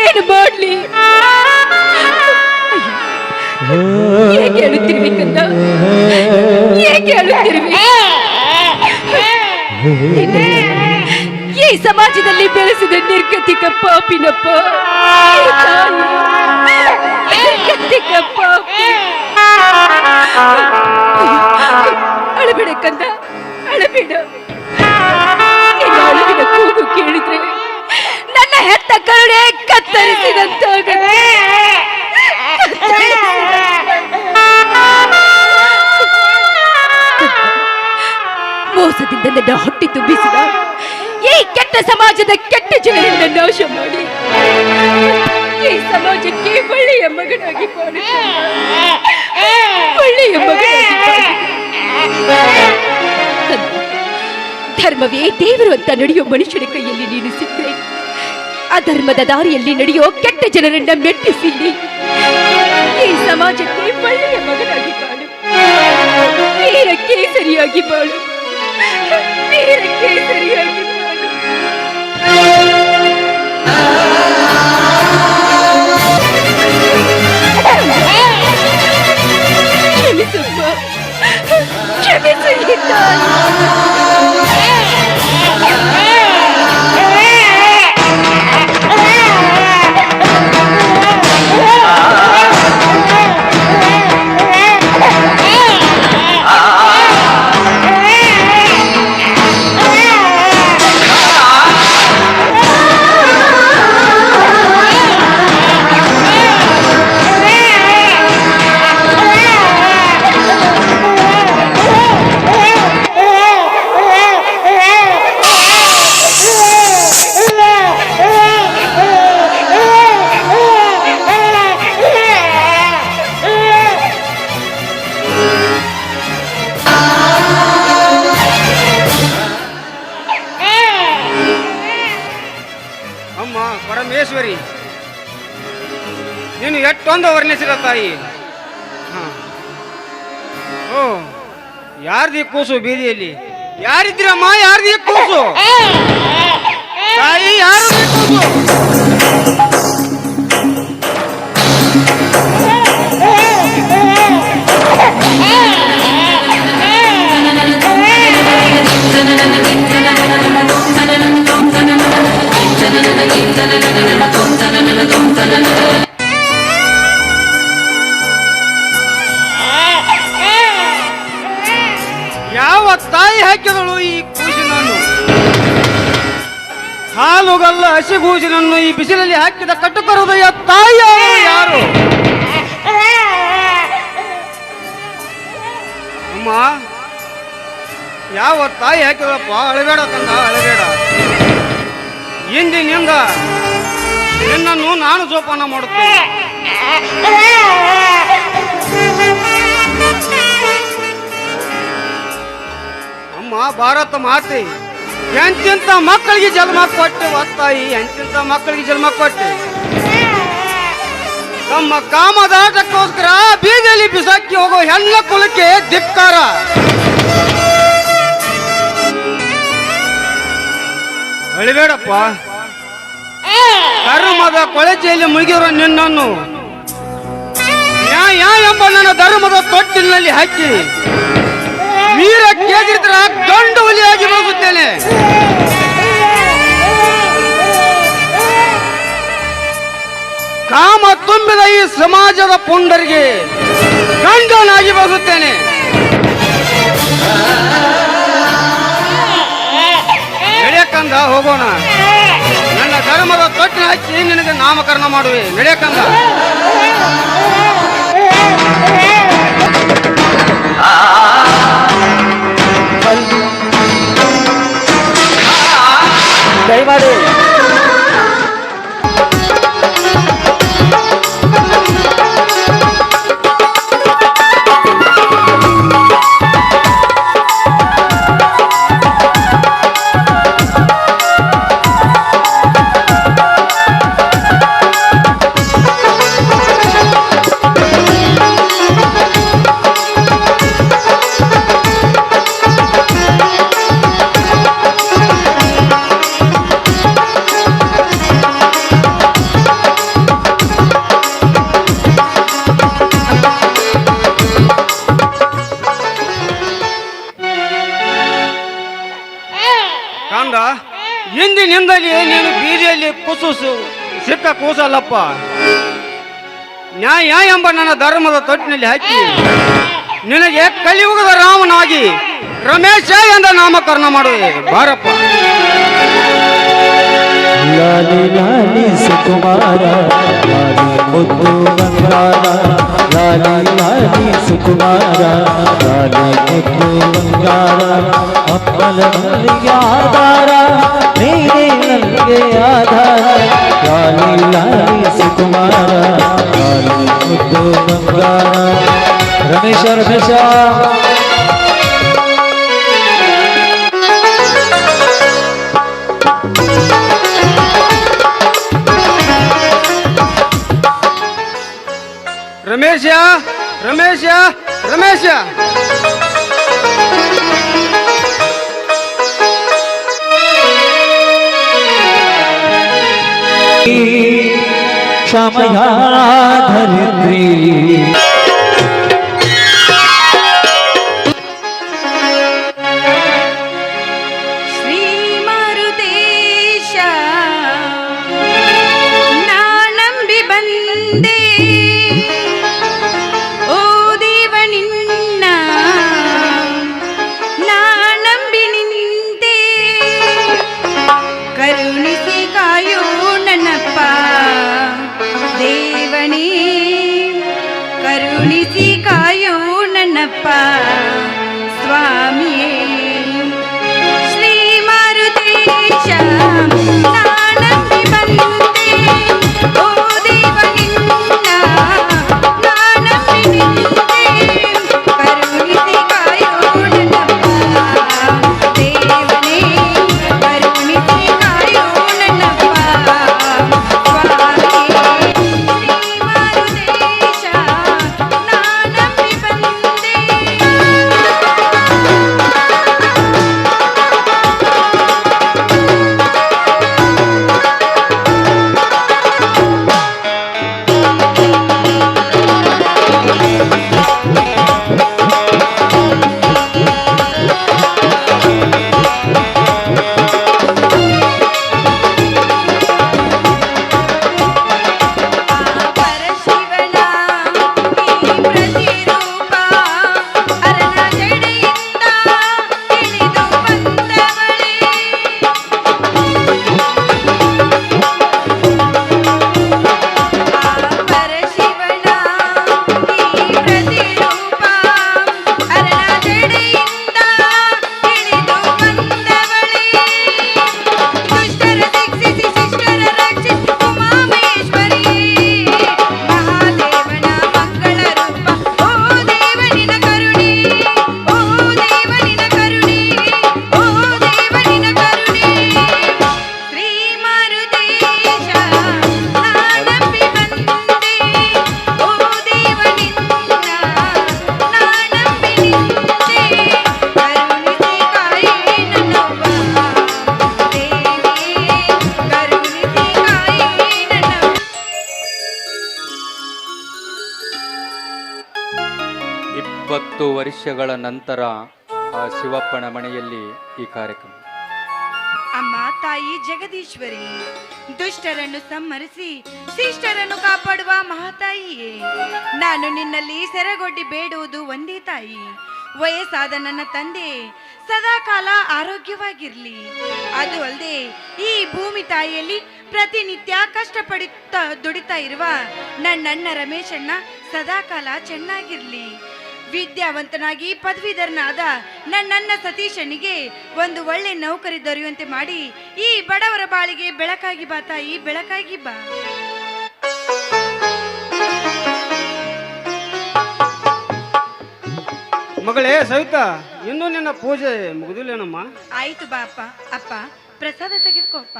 ಏನು ಮಾಡ್ಲಿ ಹೇಗೆ ಹೇಳುತ್ತಿರುವಿ ಕಂದ ಹೇಗೆ ಹೇಳುತ್ತಿರುವಿ ಈ ಸಮಾಜದಲ್ಲಿ ಬೆಳೆಸಿದ ನಿರ್ಗತಿಕ ಪಾಪಿನಪ್ಪ ಈ ತಾಯಿ. ನಿರ್ಗತಿಕ ಪಾಪಿ ಅಳಬೇಡ ಕಂದ ಅಳಬೇಡ ನನ್ನ ಹೆತ್ತ ಕರುಣೆ ಕತ್ತರಿಸಿದಂತ ಮೋಸದಿಂದ ನನ್ನ ಹೊಟ್ಟೆ ತುಂಬಿಸಿದ ಈ ಕೆಟ್ಟ ಸಮಾಜದ ಕೆಟ್ಟ ಜನರನ್ನ ನಾಶ ಮಾಡಿ. ಈ ಸಮಾಜಕ್ಕೆ ಒಳ್ಳೆಯ ಮಗನಾಗಿ ಒಳ್ಳೆಯ ಮಗನಾಗಿ ಧರ್ಮವೇ ದೇವರು ಅಂತ ನಡೆಯುವ ಮನುಷ್ಯನ ಕೈಯಲ್ಲಿ ನೀನು ಸಿಕ್ಕರೆ ಅಧರ್ಮದ ದಾರಿಯಲ್ಲಿ ನಡೆಯೋ ಕೆಟ್ಟ ಜನರನ್ನ ಮೆಟ್ಟಿಸಿ ಈ ಸಮಾಜಕ್ಕೆ ಒಳ್ಳೆಯ ಮಗನಾಗಿ ಬಾಳು. ವೀರಕ್ಕೆ ಸರಿಯಾಗಿ ಬಾಳು. ವೀರಕ್ಕೆ ಸರಿಯಾಗಿ ಬಾಳು. ಕ್ಷಮಿಸಮ್ಮ ಕ್ಷಮಿಸು ಸಿಗ ತಾಯಿ. ಓ ಯಾರ್ದಿ ಕೂಸು ಬೀದಿಯಲ್ಲಿ? ಯಾರಿದ್ರಮ್ಮ ಯಾರ್ದಿ ಕೂಸು? ತಾಯಿ ಯಾರು ಕೂಸು? ಯಾವ ಈ ಬಿಸಿಲಲ್ಲಿ ಹಾಕಿದ ಕಟ್ಟುಕರುದಯ ತಾಯಿ ಅವರು ಯಾರು? ಅಮ್ಮ, ಯಾವ ತಾಯಿ ಹಾಕಿದಪ್ಪ ಅಳಬೇಡ ತಂದ ಅಳಬೇಡ. ಇಂದಿನಿಂದ ನಿನ್ನನ್ನು ನಾನು ಜೋಪಾನ ಮಾಡುತ್ತೇನೆ. ಅಮ್ಮ, ಭಾರತ ಮಾತೆ. ಎಂತೆಂತ ಮಕ್ಕಳಿಗೆ ಜನ್ಮ ಕೊಟ್ಟು ಒತ್ತಾಯಿ ಎಂತಿಂತ ಮಕ್ಕಳಿಗೆ ಜನ್ಮ ಕೊಟ್ಟು? ನಮ್ಮ ಕಾಮದಾಟಕ್ಕೋಸ್ಕರ ಬೀದಿಯಲ್ಲಿ ಬಿಸಾಕಿ ಹೋಗೋ ಹೆಣ್ಣ ಕುಲಕ್ಕೆ ಧಿಕ್ಕಾರ. ಅಳಿಬೇಡಪ್ಪ. ಧರ್ಮದ ಕೊಳಚೆಯಲ್ಲಿ ಮುಳುಗಿರೋ ನಿನ್ನನ್ನು. ಯಾ ಎಂಬ ನನ್ನ ಧರ್ಮದ ತೊಟ್ಟಿನಲ್ಲಿ ಹಾಕಿ. ವೀರ ಕೇದಿರಿದ್ರ ಗಂಡು ಹುಲಿಯಾಗಿ ಹೋಗುತ್ತೇನೆ. ಕಾಮ ತುಂಬಿದ ಈ ಸಮಾಜದ ಪುಂಡರಿಗೆ ಗಂಡನಾಗಿ ಬರುತ್ತೇನೆ ನಡೆಯಕ್ಕಂದ ಹೋಗೋಣ. ನನ್ನ ಧರ್ಮದ ತೊಟ್ಟಿನ ಹಾಕಿ ನಿನಗೆ ನಾಮಕರಣ ಮಾಡುವೆ. ನಡೆಯಕ್ಕಂದ దయవాడు. ಸಿಕ್ಕ ಕೂಸಲ್ಲಪ್ಪ. ನ್ಯಾಯ ಎಂಬ ನನ್ನ ಧರ್ಮದ ತೊಟ್ಟಿನಲ್ಲಿ ಹಾಕಿ, ನಿನಗೆ ಕಲಿಯುಗದ ರಾಮನಾಗಿ ರಮೇಶ ಎಂದ ನಾಮಕರಣ ಮಾಡುವೆ. ಬಾರಪ್ಪ. ಲಾಲಿ ಲಾಲಿ ಸುಕುಮಾರ ಮುದ್ದು ಬಂಗಾರ, ಲಾಲಿ ಲಾಲಿ ಸುಕುಮಾರ, ಲಾಲಿ ಮುದ್ದು ಬಂಗಾರ, ಅಪ್ಪನ ಮಲ್ಲಿಗೆ ಆಧಾರ. ನೀನೇ ನನಗೆ ಆಧಾರ ಲಾಲಿ ಲಾಲಿ ಸುಕುಮಾರ ಲಾಲಿ ಮುದ್ದು ಬಂಗಾರ ರಮೇಶ ರಮೇಶ ರಮೇಶ ರಮೇಶ ರಮೇಶ क्षमया धरित्री ವರ್ಷಗಳ ನಂತರ ಆ ಶಿವಪ್ಪನ ಮನೆಯಲ್ಲಿ ಈ ಕಾರ್ಯಕ್ರಮ. ಅಮ್ಮ, ತಾಯಿ, ಜಗದೀಶ್ವರಿ, ದುಷ್ಟರನ್ನು ಸಂಹರಿಸಿ, ಶಿಷ್ಟರನ್ನು ಕಾಪಾಡುವ ಮಹಾತಾಯಿಯೇ, ನಾನು ನಿನ್ನಲ್ಲಿ ಸೆರಗೊಡ್ಡಿ ಬೇಡುವುದು ಒಂದೇ ತಾಯಿ. ವಯಸ್ಸಾದ ನನ್ನ ತಂದೆ ಸದಾ ಕಾಲ ಆರೋಗ್ಯವಾಗಿರ್ಲಿ. ಅದು ಅಲ್ಲದೆ ಈ ಭೂಮಿ ತಾಯಿಯಲ್ಲಿ ಪ್ರತಿನಿತ್ಯ ಕಷ್ಟಪಡುತ್ತಾ ದುಡಿತಾ ಇರುವ ನನ್ನಣ್ಣ ರಮೇಶಣ್ಣ ಸದಾ ಕಾಲ ಚೆನ್ನಾಗಿರ್ಲಿ. ವಿದ್ಯಾವಂತನಾಗಿ ಪದವೀಧರನಾದ ನನ್ನನ್ನ ಸತೀಶನಿಗೆ ಒಂದು ಒಳ್ಳೆ ನೌಕರಿ ದೊರೆಯುವಂತೆ ಮಾಡಿ ಈ ಬಡವರ ಬಾಳಿಗೆ ಬೆಳಕಾಗಿ ಬಾ ತಾಯಿ ಬೆಳಕಾಗಿ ಬಾ. ಮಗಳೇ ಸವಿತಾ ಇನ್ನೂ ನಿನ್ನ ಪೂಜೆ ಮುಗಿದಿಲ್ಲೇನಮ್ಮ? ಆಯ್ತು ಬಾ ಅಪ್ಪ ಅಪ್ಪ ಪ್ರಸಾದ ತೆಗೆದುಕೋಪ್ಪ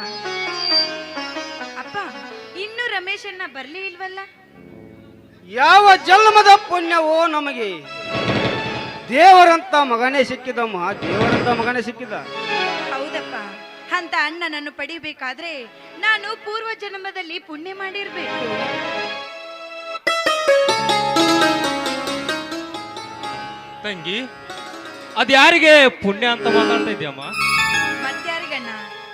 ಅಪ್ಪ ಇನ್ನು ರಮೇಶಣ್ಣ ಬರ್ಲಿ ಇಲ್ವಲ್ಲ? ಯಾವ ಜನ್ಮದ ಪುಣ್ಯವೋ ನಮಗೆ? ದೇವರಂತ ಮಗನೇ ಸಿಕ್ಕಿದಮ್ಮ ದೇವರಂತ ಮಗನೇ ಸಿಕ್ಕಿದ. ಹೌದಪ್ಪ. ಅಂತ ಅಣ್ಣನನ್ನು ಪಡಿಬೇಕಾದ್ರೆ ನಾನು ಪೂರ್ವ ಜನ್ಮದಲ್ಲಿ ಪುಣ್ಯ ಮಾಡಿರ್ಬೇಕು. ತಂಗಿ ಅದ್ಯಾರಿಗೆ ಪುಣ್ಯ ಅಂತ ಮಾತಾಡ್ತಾ ಇದ್ಯಮ್ಮ ಮತ್ಯಾರಿಗಣ್ಣ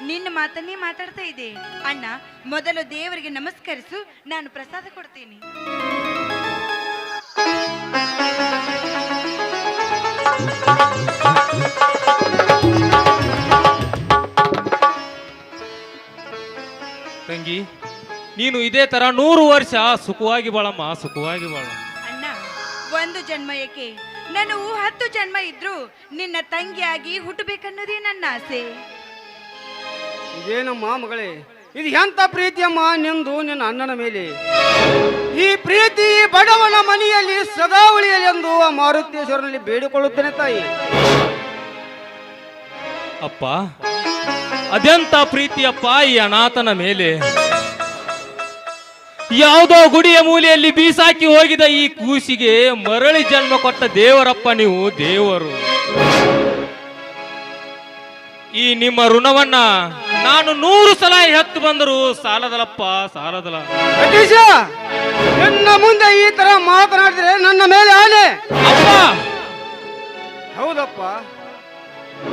ನಿನ್ನ ಮಾತನ್ನೇ ಮಾತಾಡ್ತಾ ಇದೆ ಅಣ್ಣ ಮೊದಲು ದೇವರಿಗೆ ನಮಸ್ಕರಿಸು ನಾನು ಪ್ರಸಾದ ಕೊಡ್ತೀನಿ. ತಂಗಿ ನೀನು ಇದೇ ತರ ನೂರು ವರ್ಷ ಸುಖವಾಗಿ ಬಾಳಮ್ಮ ಸುಖವಾಗಿ ಬಾಳ. ಅಣ್ಣ ಒಂದು ಜನ್ಮ ಏಕೆ? ನಾನು ಹತ್ತು ಜನ್ಮ ಇದ್ರು ನಿನ್ನ ತಂಗಿಯಾಗಿ ಹುಟ್ಟಬೇಕನ್ನೋದೇ ನನ್ನ ಆಸೆ. ಇದೇನಮ್ಮ ಮಗಳೇ? ಇದು ಎಂತ ಪ್ರೀತಿಯಮ್ಮ ನಿಂದು ನಿನ್ನ ಅಣ್ಣನ ಮೇಲೆ? ಈ ಪ್ರೀತಿ ಬಡವನ ಮನೆಯಲ್ಲಿ ಸದಾ ಉಳಿಯಲಿ ಎಂದು ಆ ಮಾರುತೇಶ್ವರನಲ್ಲಿ ಬೇಡಿಕೊಳ್ಳುತ್ತೇನೆ ತಾಯಿ. ಅಪ್ಪ, ಅದೆಂತ ಪ್ರೀತಿಯಪ್ಪ ಈ ಅನಾಥನ ಮೇಲೆ? ಯಾವುದೋ ಗುಡಿಯ ಮೂಲೆಯಲ್ಲಿ ಬೀಸಾಕಿ ಹೋಗಿದ ಈ ಕೂಸಿಗೆ ಮರಳಿ ಜನ್ಮ ಕೊಟ್ಟ ದೇವರಪ್ಪ ನೀವು ದೇವರು. ಈ ನಿಮ್ಮ ಋಣವನ್ನ ನಾನು ನೂರು ಸಲ ಎತ್ತು ಬಂದರು ಸಾಲದಲಪ್ಪ ಸಾಲದಲ ಸತೀಶ ನಿನ್ನ ಮುಂದೆ ಈ ತರ ಮಾತನಾಡಿದ್ರೆ ನನ್ನ ಮೇಲೆ ಆನೆ. ಅಪ್ಪ! ಹೌದಪ್ಪ.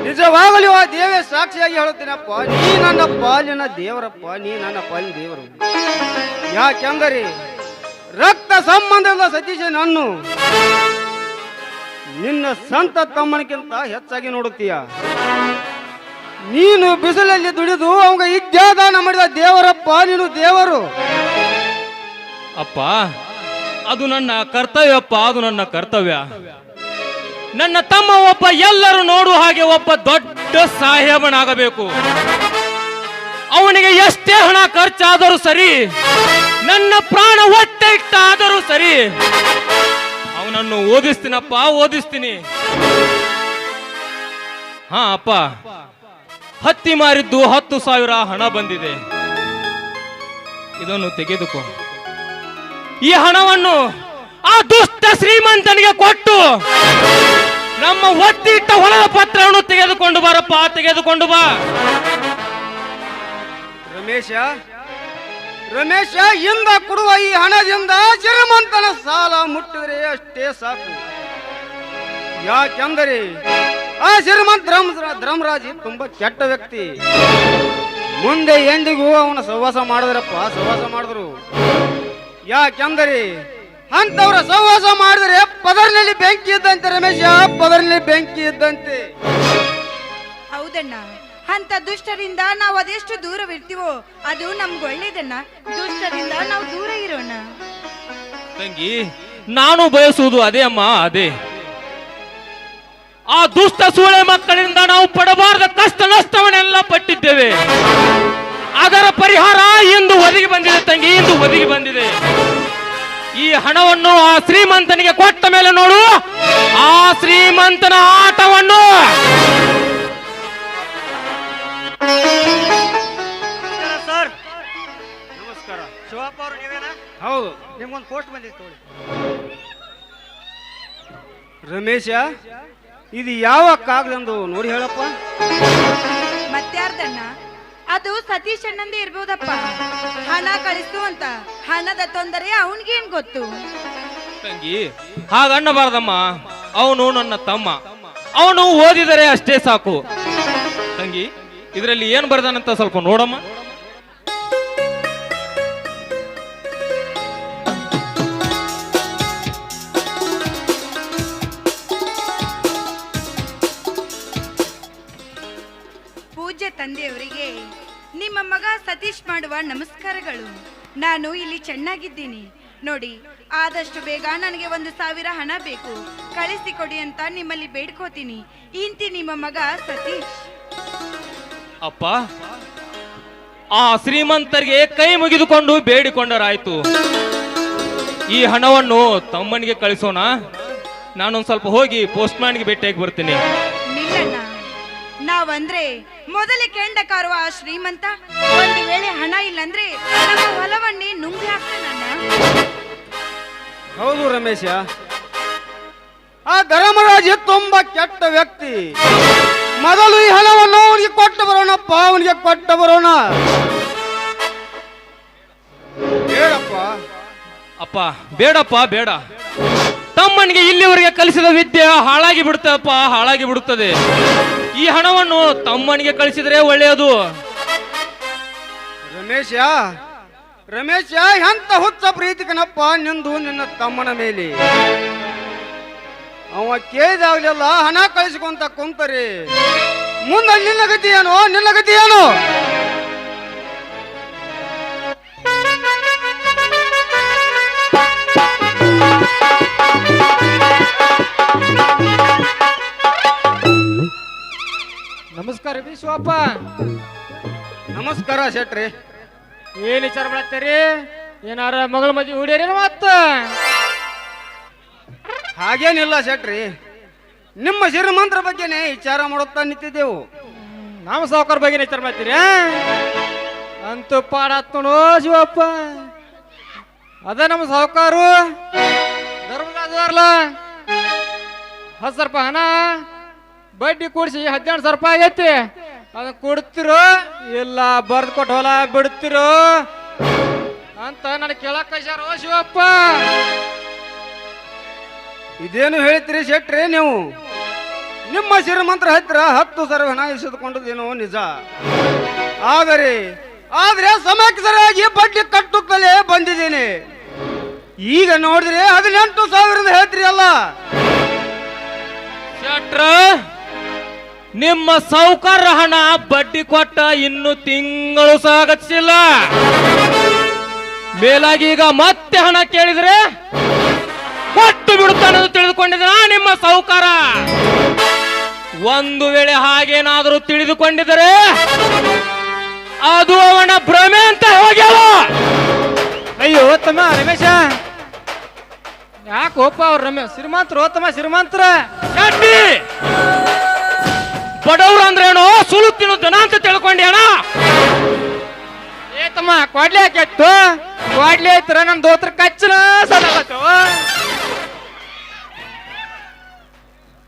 ನಿಜವಾಗಲೂ ಆ ದೇವೇ ಸಾಕ್ಷಿಯಾಗಿ ಹೇಳುತ್ತೇನಪ್ಪ ನೀ ನನ್ನ ಪಾಲಿನ ದೇವರಪ್ಪ ನೀ ನನ್ನ ಪಾಲಿನ ದೇವರು. ಯಾಕೆಂದರೆ ರಕ್ತ ಸಂಬಂಧದ ಸತೀಶ ನಾನು ನಿನ್ನ ಸಂತ ತಮ್ಮನಿಗಿಂತ ಹೆಚ್ಚಾಗಿ ನೋಡುತ್ತೀಯ. ನೀನು ಬಿಸಿಲಲ್ಲಿ ದುಡಿದು ಅವಾಗ ಇದ್ಯಾದಾನ ಮಾಡಿದ ದೇವರಪ್ಪ, ನೀನು ದೇವರು. ಅಪ್ಪ, ಅದು ನನ್ನ ಕರ್ತವ್ಯಪ್ಪ ಅದು ನನ್ನ ಕರ್ತವ್ಯ. ನನ್ನ ತಮ್ಮ ಒಬ್ಬ ಎಲ್ಲರೂ ನೋಡುವ ಹಾಗೆ ಒಬ್ಬ ದೊಡ್ಡ ಸಾಹೇಬನಾಗಬೇಕು. ಅವನಿಗೆ ಎಷ್ಟೇ ಹಣ ಖರ್ಚಾದರೂ ಸರಿ, ನನ್ನ ಪ್ರಾಣ ಹೊಟ್ಟೆ ಇಟ್ಟಾದರೂ ಸರಿ, ಅವನನ್ನು ಓದಿಸ್ತೀನಪ್ಪ, ಓದಿಸ್ತೀನಿ. ಹಾ, ಅಪ್ಪ. ಹತ್ತಿ ಮಾರಿದ್ದು ಹತ್ತು ಸಾವಿರ ಹಣ ಬಂದಿದೆ. ಇದನ್ನು ತೆಗೆದುಕೋ. ಈ ಹಣವನ್ನು ಆ ದುಷ್ಟ ಶ್ರೀಮಂತನಿಗೆ ಕೊಟ್ಟು ನಮ್ಮ ಒತ್ತಿಟ್ಟ ಹೊಲದ ಪತ್ರವನ್ನು ತೆಗೆದುಕೊಂಡು ಬಾರಪ್ಪ, ತೆಗೆದುಕೊಂಡು ಬಾ. ರಮೇಶ ರಮೇಶ, ಇಂದ ಕೊಡುವ ಈ ಹಣದಿಂದ ಶ್ರೀಮಂತನ ಸಾಲ ಮುಟ್ಟಿದರೆ ಅಷ್ಟೇ ಸಾಕು. ಯಾಕೆಂದರೆ ಆ ಶ್ರೀಮಂತ ಧರ್ಮ ಧರ್ಮರಾಜಿ ತುಂಬಾ ಕೆಟ್ಟ ವ್ಯಕ್ತಿ. ಮುಂದೆ ಎಂದಿಗೂ ಅವನ ಸಹವಾಸ ಮಾಡಿದ್ರಪ್ಪ ಸಹವಾಸ ಮಾಡಿದ್ರು. ಯಾಕೆಂದರೆ ಅಂತವ್ರ ಸಹವಾಸ ಮಾಡಿದ್ರೆ ಪದರ್ನಲ್ಲಿ ಬೆಂಕಿ ಇದ್ದಂತೆ ರಮೇಶ ಪದರ್ನಲ್ಲಿ ಬೆಂಕಿ ಇದ್ದಂತೆ. ಹೌದಣ್ಣ ಅಂತ ದುಷ್ಟರಿಂದ ನಾವು ಅದೆಷ್ಟು ದೂರವಿರ್ತೀವೋ ಅದು ನಮ್ಗೆ ಒಳ್ಳೇದಣ್ಣ. ದುಷ್ಟರಿಂದ ನಾವು ದೂರ ಇರೋಣ. ತಂಗಿ ನಾನು ಬಯಸುವುದು ಅದೇ ಅಮ್ಮ ಅದೇ. ಆ ದುಷ್ಟ ಸೂಳೆ ಮಕ್ಕಳಿಂದ ನಾವು ಪಡಬಾರದ ಕಷ್ಟ ನಷ್ಟವನ್ನೆಲ್ಲ ಪಟ್ಟಿದ್ದೇವೆ. ಅದರ ಪರಿಹಾರ ಇಂದು ಒದಗಿ ಬಂದಿದೆ ತಂಗಿ ಇಂದು ಒದಗಿ ಬಂದಿದೆ. ಈ ಹಣವನ್ನು ಆ ಶ್ರೀಮಂತನಿಗೆ ಕೊಟ್ಟ ಮೇಲೆ ನೋಡು. ಆ ಶ್ರೀಮಂತನ ಆಟವನ್ನು. ಸರ್ ನಮಸ್ಕಾರ. ಶಿವಪ್ಪ ಅವರು ನೀವೇನಾ? ಹೌದು. ನಿಮ್ಗೊಂದು ಪೋಸ್ಟ್ ಬಂದಿತ್ತು ರಮೇಶ ಇದು ಯಾವ ಕಾಗದಂದು ನೋಡಿ ಹೇಳಪ್ಪ. ಮತ್ಯಾರ್ದಣ್ಣ ಅದು ಸತೀಶ್ ಅಣ್ಣಂದೇ ಇರ್ಬೋದಪ್ಪ. ಹಣ ಕಳಿಸು ಅಂತ. ಹಣದ ತೊಂದರೆ ಅವನಿಗೇನ್ ಗೊತ್ತು? ತಂಗಿ ಹಾಗಣ್ಣ ಬಾರದಮ್ಮ ಅವನು ನನ್ನ ತಮ್ಮ. ಅವನು ಓದಿದರೆ ಅಷ್ಟೇ ಸಾಕು. ತಂಗಿ ಇದರಲ್ಲಿ ಏನ್ ಬರ್ದಾನಂತ ಸ್ವಲ್ಪ ನೋಡಮ್ಮ. ಸತೀಶ್ ಮಾಡುವ ನಮಸ್ಕಾರಗಳು. ನಾನು ಇಲ್ಲಿ ಚೆನ್ನಾಗಿದ್ದೀನಿ. ನೋಡಿ, ಆದಷ್ಟು ಬೇಗ ನನಗೆ ಒಂದು ಸಾವಿರ ಹಣ ಬೇಕು. ಕಳಿಸಿ ಕೊಡಿ ಅಂತ ನಿಮ್ಮಲ್ಲಿ ಬೇಡ್ಕೋತೀನಿ. ಇಂತಿ ನಿಮ್ಮ ಮಗ ಸತೀಶ್. ಅಪ್ಪ, ಆ ಶ್ರೀಮಂತರಿಗೆ ಕೈ ಮುಗಿದುಕೊಂಡು ಬೇಡಿಕೊಂಡರಾಯ್ತು. ಈ ಹಣವನ್ನು ತಮ್ಮನಿಗೆ ಕಳಿಸೋಣ. ನಾನೊಂದು ಸ್ವಲ್ಪ ಹೋಗಿ ಪೋಸ್ಟ್ ಮ್ಯಾನ್ಗೆ ಭೇಟಿಯಾಗಿ ಬರ್ತೀನಿ. ನಾವಂದ್ರೆ ಮೊದಲೇ ಕೆಂಡ ಕಾರುವ ಆ ಶ್ರೀಮಂತ? ಒಂದು ವೇಳೆ ಹಣ ಇಲ್ಲಂದ್ರೆ ನಮ್ಮ ಹೊಲವನ್ನೇ ನುಂಗಿ ಹಾಕ್ತಾನಣ್ಣ ಹೌದು ರಮೇಶ. ಆ ಧರ್ಮರಾಜ ತುಂಬಾ ಕೆಟ್ಟ ವ್ಯಕ್ತಿ. ಮೊದಲು ಈ ಹಣವನ್ನು ಅವನಿಗೆ ಕೊಟ್ಟು ಬರೋಣ ಪಾವನಿಗೆ ಕೊಟ್ಟು ಬರೋಣ ಬೇಡಪ್ಪ. ಅಪ್ಪ ಬೇಡಪ್ಪ ಬೇಡ. ತಮ್ಮನಿಗೆ ಇಲ್ಲಿವರೆಗೆ ಕಲಿಸಿದ ವಿದ್ಯೆ ಹಾಳಾಗಿ ಬಿಡುತ್ತಪ್ಪ ಹಾಳಾಗಿ ಬಿಡುತ್ತದೆ. ಈ ಹಣವನ್ನು ತಮ್ಮನಿಗೆ ಕಳಿಸಿದ್ರೆ ಒಳ್ಳೆಯದು. ರಮೇಶ ರಮೇಶ, ಎಂತ ಹುಚ್ಚ ಪ್ರೀತಿಕನಪ್ಪ ನಿಂದು ನಿನ್ನ ತಮ್ಮನ ಮೇಲೆ. ಅವ ಕೇಳಿದಾಗ್ಲೆಲ್ಲ ಹಣ ಕಳಿಸ್ಕೊಂತ ಕುಂತರಿ. ಮುಂದೆ ನಿನ್ನ ಗತಿ ಏನು? ನಿನ್ನ ಗತಿ ಏನು? ನಮಸ್ಕಾರ ಬಿ ಶಿವಪ್ಪ ನಮಸ್ಕಾರ ಶೆಟ್ರಿ. ಏನ್ ವಿಚಾರ ಮಾಡತ್ತೀರಿ ಏನಾರ ಮಗಳ ಮದ್ವೆ ಹುಡಿಯರಿ ಮತ್ತ? ಹಾಗೇನಿಲ್ಲ ಶೆಟ್ರಿ. ನಿಮ್ಮ ಶ್ರೀಮಂತರ ಬಗ್ಗೆನೇ ವಿಚಾರ ಮಾಡುತ್ತಾ ನಿಂತಿದ್ದೆವು. ನಾವು ಸಾವುಕಾರ ಬಗ್ಗೆ ವಿಚಾರ ಮಾಡ್ತೀರಿ? ಅಂತೂ ಪಾಡ ನೋಡು ಶಿವಪ್ಪ. ಅದ ನಮ್ಮ ಸಾವುಕಾರು. ಸಾವಿರ ರೂಪಾಯಿ ಹಣ ಬಡ್ಡಿ ಕೂಡಿಸಿ ಹದಿನೆಂಟು ಸಾವಿರ ರೂಪಾಯಿ ಐತಿ ಅದನ್ನ ಕೊಡ್ತಿರೋ ಇಲ್ಲ ಬರ್ದು ಕೊಟ್ಟು ಹೊಲ ಬಿಡ್ತಿರೋ ಅಂತ ನನಗೆ ಕೇಳಕ್ ಕಳ್ಸ್ಯಾರೋ ಶಿವಪ್ಪ. ಇದೇನು ಹೇಳ್ತೀರಿ ಶೆಟ್ರಿ ನೀವು? ನಿಮ್ಮ ಶ್ರೀಮಂತರ ಹತ್ತಿರ ಹತ್ತು ಸಾವಿರ ಹಣ ಇಸಿದುಕೊಂಡದೇನೋ ನಿಜ. ಆದರೆ ಆದ್ರೆ ಸಮಯಕ್ಕೆ ಸರಿಯಾಗಿ ಬಡ್ಡಿ ಕಟ್ಟುತ್ತಲೇ ಬಂದಿದ್ದೀನಿ. ಈಗ ನೋಡಿದ್ರೆ ಹದಿನೆಂಟು ಸಾವಿರದ ಹೇಳ್ತೀರಿ ಅಲ್ಲ? ಶೆಟ್ರ ನಿಮ್ಮ ಸೌಕರ್ಯ ಹಣ ಬಡ್ಡಿ ಕೊಟ್ಟ ಇನ್ನು ತಿಂಗಳು ಸಾಗತಿಸಿಲ್ಲ. ಮೇಲಾಗಿ ಈಗ ಮತ್ತೆ ಹಣ ಕೇಳಿದ್ರೆ ಕೊಟ್ಟು ಬಿಡುತ್ತಾನೆ ತಿಳಿದುಕೊಂಡಿದ್ರ ನಿಮ್ಮ ಸಾವುಕಾರ ಒಂದು ವೇಳೆ ಹಾಗೇನಾದರೂ ತಿಳಿದುಕೊಂಡಿದರೆ ಅದು ಅವನ ಭ್ರಮೆ ಅಂತ ಹೋಗ್ಯಾವ. ಅಯ್ಯೋ ತಮ್ಮ ರಮೇಶ. ಯಾಕೋಪ ಅವ್ರ ರಮೇಶ್ ಶ್ರೀಮಂತರು ತಮ್ಮ ಶ್ರೀಮಂತರ ಬಡವ್ರು ಏನು? ಸುಳು ತಿನ್ನು ಜನ ಅಂತ ತಿಳ್ಕೊಂಡೆ ಅಣ್ಣ ಏ ತಮ್ಮ, ಕೊಡ್ಲಿ ಹಾಕಿತ್ತು ಕೊಡ್ಲಿ ಐತ್ರ ನನ್ ದೋತ್ರ ಕಚ್ಚನ ಸಡಗತ್ತು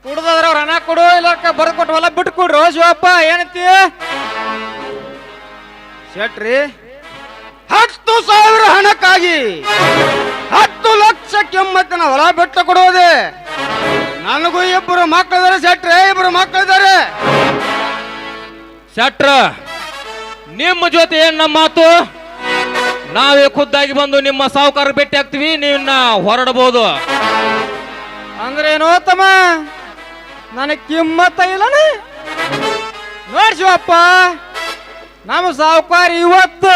ಕುಡ್ದಾದ್ರ ಅವ್ರ ಹಣ ಕೊಡು, ಇಲ್ಲ ಬರ್ದು ಕೊಟ್ಟು ಹೊಲ ಬಿಟ್ಟು ಕೊಡ್ರು. ಶಿವಪ್ಪ, ಏನಂತಿ? ಶೆಟ್ರಿ? ಹತ್ತು ಸಾವಿರ ಹಣಕ್ಕಾಗಿ ಹತ್ತು ಲಕ್ಷ ಕೆಮ್ಮತ್ತಿನ ಹೊಲ ಬಿಟ್ಟು ಕೊಡೋದೆ ನನಗೂ ಇಬ್ಬರು ಮಕ್ಕಳಿದ್ದಾರೆ ಶೆಟ್ರೆ ಇಬ್ಬರು ಮಕ್ಕಳಿದ್ದಾರೆ. ಶೆಟ್ರ ನಿಮ್ಮ ಜೊತೆ ಏನ್ ನಮ್ಮ ಮಾತು? ನಾವೇ ಖುದ್ದಾಗಿ ಬಂದು ನಿಮ್ಮ ಸಾಹುಕಾರ ಭೇಟಿ ಆಗ್ತೀವಿ ನೀವನ್ನ ಹೊರಡಬಹುದು. ಅಂದ್ರೇನೋ ತಮ್ಮ ನನಗೆ ಕಿಮ್ಮತ್ತ ಇಲ್ಲನ? ನೋಡ್ ಶಿವಪ್ಪ ನಮ್ಮ ಸಾಹುಕಾರ ಇವತ್ತು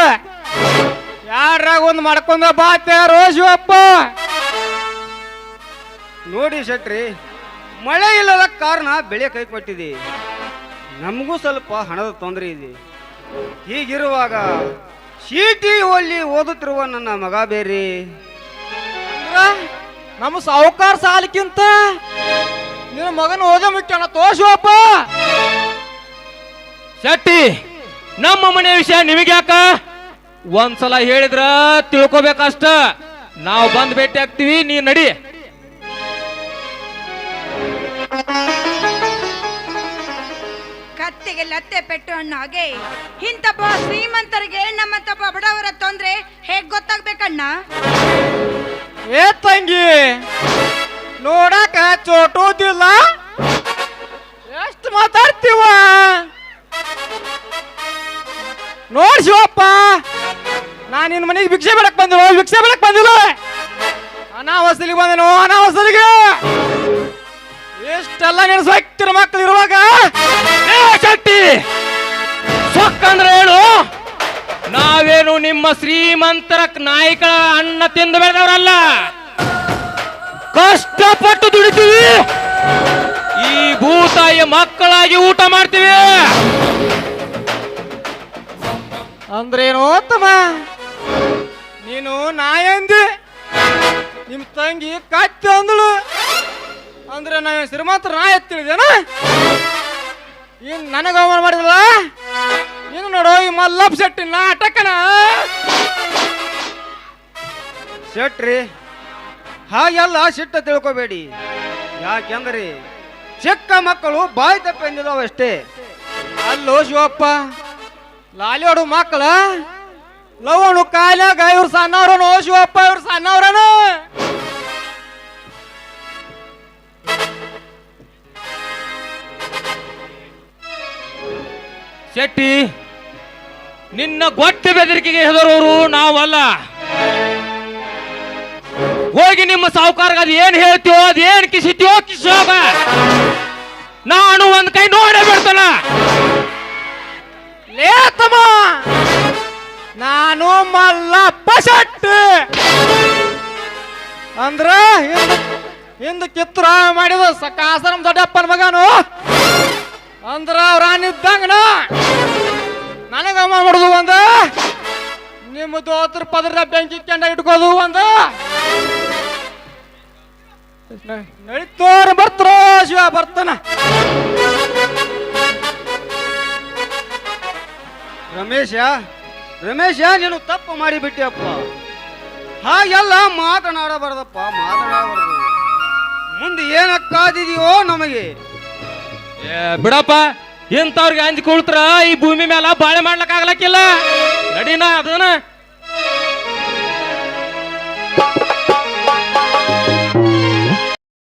ಯಾರಾಗ ಒಂದು ಮಾಡ್ಕೊಂಡ ಬಾತ್ಯಾರೋ ಶಿವಪ್ಪ. ನೋಡಿ ಶೆಟ್ರಿ ಮಳೆ ಇಲ್ಲದ ಕಾರಣ ಬೆಳೆ ಕೈ ಕೊಟ್ಟಿದೆ. ನಮಗೂ ಸ್ವಲ್ಪ ಹಣದ ತೊಂದರೆ ಇದೆ. ಹೀಗಿರುವಾಗ ಚೀಟಿ ಒಲ್ಲಿ ಓದುತ್ತಿರುವ ನನ್ನ ಮಗ ಬೇರೆ. ನಮ್ಮ ಸಾಹುಕಾರ ಸಾಲಕ್ಕಿಂತ ನಿನ್ನ ಮಗನ ಓದ ಮುಖ್ಯನ ತೋರ್ಸುವಪ್ಪ. ಶೆಟ್ಟಿ, ನಮ್ಮ ಮನೆ ವಿಷಯ ನಿಮಗ್ಯಾಕ? ಒಂದ್ಸಲ ಹೇಳಿದ್ರ ತಿಳ್ಕೊಬೇಕಷ್ಟ. ನಾವು ಬಂದ್ ಭೇಟಿ ಆಗ್ತೀವಿ, ನೀ ನಡಿ. ಕತ್ತೆಗೆ ಲತ್ತೆ ಪೆಟ್ಟು ಅಣ್ಣ ಹಾಗೆ. ಇಂತಪ್ಪ ಶ್ರೀಮಂತರಿಗೆ ನಮ್ಮಂತಪ್ಪ ಬಡವರ ತೊಂದ್ರೆ ಹೇಗ್ ಗೊತ್ತಾಗ್ಬೇಕಣ್ಣ? ಏ ತಂಗಿ? ನೋಡಕ ಚೋಟೋದಿಲ್ಲ ಎಷ್ಟು ಮಾತಾಡ್ತೀವ? ನೋಡ್ ಶಿವಪ್ಪ, ನಾನು ನಿನ್ನ ಮನೆಗೆ ಭಿಕ್ಷೆ ಬಿಡಕ್ ಬಂದಿಲ್ಲ, ಭಿಕ್ಷೆ ಬಿಡಕ್ ಬಂದಿಲ್ಲ. ಅನಾವಸಲಿಗೆ ಬಂದನು ಅನಾವಸಲಿಗೆ ಎಷ್ಟೆಲ್ಲ ನೆನೆಸೋಕ್ತಿರ ಮಕ್ಕಳು ಇರುವಾಗ? ಏ ಶಕ್ತಿ ಸೊಕ್ಕಂದ್ರೆ ಹೇಳು. ನಾವೇನು ನಿಮ್ಮ ಶ್ರೀಮಂತರ ನಾಯಕರ ಅನ್ನ ತಿಂದು ಬೆಳೆದವರಲ್ಲ? ಕಷ್ಟಪಟ್ಟು ದುಡಿತೀವಿ. ಈ ಭೂತಾಯಿಯ ಮಕ್ಕಳಾಗಿ ಊಟ ಮಾಡ್ತೀವಿ. ಅಂದ್ರೇನು ತಮ್ಮ ನೀನು ನಾಯಂದಿ, ನಿಮ್ ತಂಗಿ ಕತ್ತೆ ಅಂದಳು ಅಂದ್ರೆ ನಾ ಶ್ರೀಮಂತ ನಾ ಎತ್ತಿಳಿದೇನ ಇನ್ ನನಗ ಅವಮಾನ ಮಾಡಿದಲ್ಲ ಇನ್ನು ನೋಡು, ಈ ಮಲ್ಲಪ್ಪ ಶೆಟ್ಟಿ ನಾಟಕನ ಶೆಟ್ರಿ ಹಾಗೆಲ್ಲ ಸಿಟ್ಟ ತಿಳ್ಕೊಬೇಡಿ. ಯಾಕೆಂದ್ರಿ ಚಿಕ್ಕ ಮಕ್ಕಳು ಬಾಯಿ ತಪ್ಪೆಂದಿದಾವಷ್ಟೇ ಅಲ್ಲೋ ಶಿವಪ್ಪ, ಲಾಲಿಯೋಡು ಮಕ್ಕಳ? ಲವಣು ಕಾಲಾಗ ಇವ್ರು ಸಣ್ಣವ್ರು ಶಿವಪ್ಪ ಇವ್ರು ಸಣ್ಣವ್ರನ ಶೆಟ್ಟಿ ನಿನ್ನ ಗೊಟ್ಟ ಬೆದರಿಕೆಗೆ ಹೆದರೋರು ನಾವಲ್ಲ. ಹೋಗಿ ನಿಮ್ಮ ಸಾಹುಕಾರಗ ಅದ್ ಏನ್ ಹೇಳ್ತೀವೋ ಅದ್ ಏನ್ ಕಿಸಿತೀವೋ ಕಿಸೋಗ ನಾನು ಒಂದ್ ಕೈ ನೋಡೇ ಬಿಡ್ತಾನ ಲೇತಮ್ಮ ನಾನು ಮಲ್ಲಪ್ಪ ಶೆಟ್ಟ ಅಂದ್ರ ಹಿಂದ ಕಿತ್ರ ಮಾಡಿದ ಸಕಾಸರಂ ದೊಡ್ಡಪ್ಪನ ಮಗನು. ಅಂದ್ರ ಅವ್ರ ಇದ್ದಂಗನ ದೋತ್ರ ಪದರ ಬೆಂಕಿ ಕೆಂಡ ಇಟ್ಕೋದು ಒಂದ. ನಡೀತೋರ್ ಬರ್ತರೋ ಶಿವ ಬರ್ತಾನ. ರಮೇಶ ರಮೇಶ ನೀನು ತಪ್ಪು ಮಾಡಿಬಿಟ್ಟಿಯಪ್ಪ. ಹಾಗೆಲ್ಲ ಮಾತನಾಡಬಾರ್ದಪ್ಪ ಮಾತನಾಡಬಾರ್ದು. ಮುಂದೆ ಏನಕ್ಕಾದಿದೆಯೋ ನಮಗೆ. ಏ, ಬಿಡಪ್ಪ ಎಂತವ್ರಿಗೆ ಅಂಜಿಕೊಳ್ತಾರ ಈ ಭೂಮಿ ಮೇಲೆ ಬಾಳೆ ಮಾಡ್ಲಕ್ ಆಗ್ಲಕ್ಕಿಲ್ಲ ನಡಿನ ಅದನ್ನ?